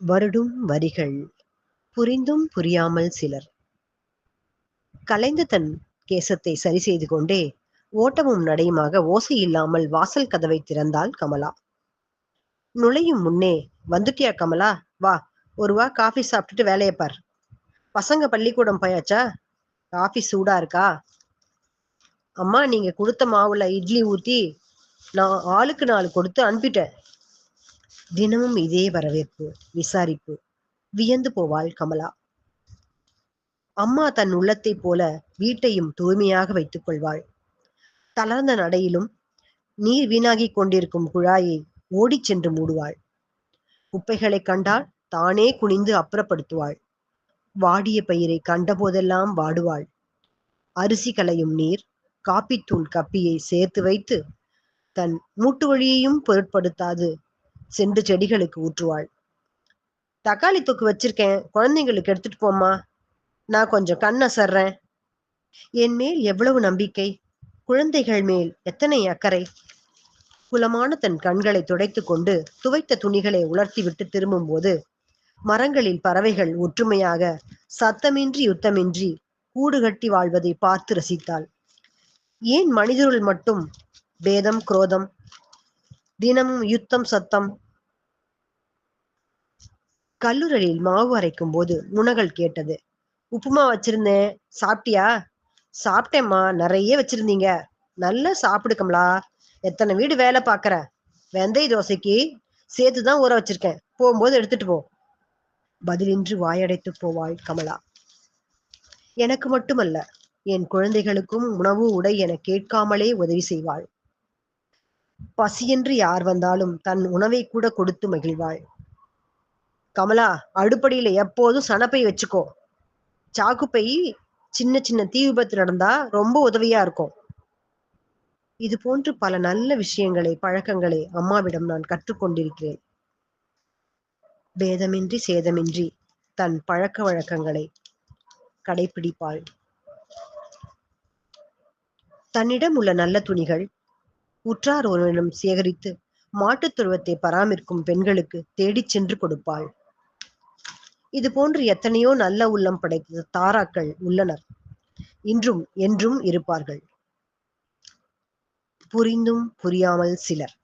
வருடும் வரிகள் புரிந்தும் புரியாமல் சிலர். கலைந்து தன் கேசத்தை சரி செய்து கொண்டே ஓட்டமும் நடையுமாக ஓசை இல்லாமல் வாசல் கதவை திறந்தாள் கமலா. நுழையும் முன்னே வந்துட்டியா கமலா? வா ஒரு வா காஃபி சாப்பிட்டுட்டு வேலையை பார். பசங்க பள்ளிக்கூடம் போயாச்சா? காஃபி சூடா இருக்கா? அம்மா நீங்க கொடுத்த மாவுல இட்லி ஊத்தி நான் ஆளுக்கு நாலு கொடுத்து அனுப்பிட்டேன். தினமும் இதே வரவேற்பு விசாரிப்பு. வியந்து போவாள் கமலா. அம்மா தன் உள்ளத்தைப் போல வீட்டையும் தூய்மையாக வைத்துக் கொள்வாள். தளர்ந்த நடையிலும் நீர் வீணாகிக் கொண்டிருக்கும் குழாயை ஓடிச் சென்று மூடுவாள். குப்பைகளைக் கண்டால் தானே குனிந்து அப்புறப்படுத்துவாள். வாடிய பயிரை கண்டபோதெல்லாம் வாடுவாள். அரிசி களையும் நீர் காப்பித்தூள் கப்பியை சேர்த்து வைத்து தன் மூட்டு வழியையும் பொருட்படுத்தாது சென்று செடிகளுக்கு ஊற்றுவாள். தக்காளி தொக்கு வச்சிருக்கேன். குழந்தைங்களுக்கு எடுத்துட்டு போம்மா. நான் கொஞ்சம் கண்ணை சர்றேன் என் மேல் எவ்வளவு நம்பிக்கை? குழந்தைகள் மேல் எத்தனை அக்கறை? குலமான தன் கண்களை துடைத்து கொண்டு துவைத்த துணிகளை உலர்த்திவிட்டு திரும்பும்போது மரங்களில் பறவைகள் ஒற்றுமையாக சத்தமின்றி யுத்தமின்றி கூடு கட்டி வாழ்வதை பார்த்து ரசித்தாள். ஏன் மனிதருள் மட்டும் பேதம் குரோதம் தினமும் யுத்தம் சத்தம். கல்லூரலில் மாவு அரைக்கும் போது முனகல் கேட்டது. உப்புமா வச்சிருந்தேன். சாப்பிட்டியா? சாப்பிட்டேம்மா. நிறைய வச்சிருந்தீங்க. நல்லா சாப்பிடு எத்தனை வீடு வேலை பாக்குற வெந்தய தோசைக்கு சேர்த்து தான் ஊற வச்சிருக்கேன். போகும்போது எடுத்துட்டு போ. பதிலின்றி வாயடைத்து போவாள் கமலா. எனக்கு மட்டுமல்ல என் குழந்தைகளுக்கும் உணவு உடை என கேட்காமலே உதவி செய்வாள். பசியென்று யார் வந்தாலும் தன் உணவை கூட கொடுத்து மகிழ்வாள். கமலா அடுப்படியில எப்போதும் சனப்பை வச்சுக்கோ. சாக்குப்பை சின்ன சின்ன தீ விபத்து நடந்தா ரொம்ப உதவியா இருக்கும். இது போன்று பல நல்ல விஷயங்களை பழக்கங்களை அம்மாவிடம் நான் கற்றுக்கொண்டிருக்கிறேன். பேதமின்றி சேதமின்றி தன் பழக்க வழக்கங்களை கடைபிடிப்பாள். தன்னிடம் உள்ள நல்ல துணிகள் உற்றார் ஒருவரிடம் சேகரித்து மாட்டுத் தொழுவத்தை பராமரிக்கும் பெண்களுக்கு தேடிச் சென்று கொடுப்பாள். இது போன்று எத்தனையோ நல்ல உள்ளம் படைத்த தாராக்கள் உள்ளனர். இன்றும் என்றும் இருப்பார்கள். புரிந்தும் புரியாமல் சிலர்.